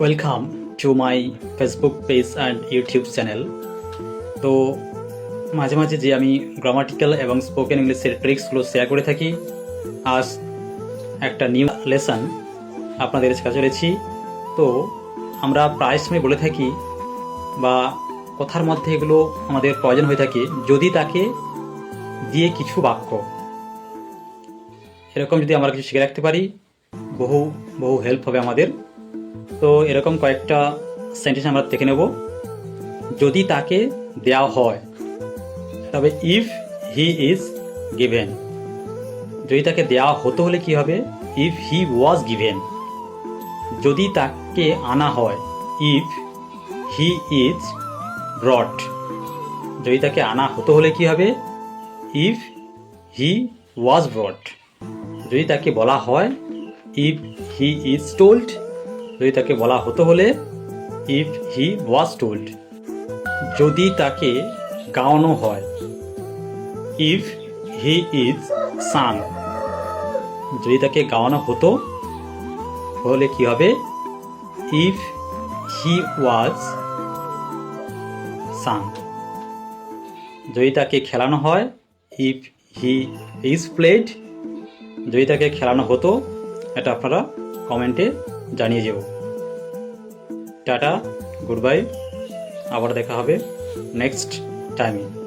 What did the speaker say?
Welcome to my Facebook page and YouTube channel তো মাঝে মাঝে যে আমি গ্রামাটিক্যাল এবং স্পোকেন ইংলিশের ট্রিক্সগুলো শেয়ার করে থাকি, আজ একটা নিউ লেসন আপনাদের কাছে চলেছি। তো আমরা প্রায় সময় বলে থাকি বা কথার মধ্যে এগুলো আমাদের প্রয়োজন হয়ে থাকে, যদি তাকে দিয়ে কিছু বাক্য। এরকম যদি আমরা কিছু শিখে রাখতে পারি, বহু বহু হেল্প হবে আমাদের। তো এরকম কয়েকটা সেন্টেন্স আমরা দেখে নেব। যদি তাকে দেওয়া হয়, তবে ইফ হি ইজ গিভেন যদি তাকে দেওয়া হতো হলে কি হবে? ইফ হি ওয়াজ গিভেন যদি তাকে আনা হয় ইফ হি ইজ ব্রড যদি তাকে আনা হতো হলে কি হবে? ইফ হি ওয়াজ ব্রড যদি তাকে বলা হয় ইফ হি ইজ টোল্ড যদি তাকে বলা হতো হলে ইফ হি ওয়াজ টোল্ড যদি তাকে গাওয়ানো হয়। ইফ হি ইজ সাং যদি তাকে গাওয়ানো হতো হলে কি হবে? ইফ হি ওয়াজ সাং যদি তাকে খেলানো হয় ইফ হি ইজ প্লেড যদি তাকে খেলানো হতো, এটা আপনারা কমেন্টে জানিয়ে যাব টাটা গুড বাই। আবার দেখা হবে নেক্সট টাইমে।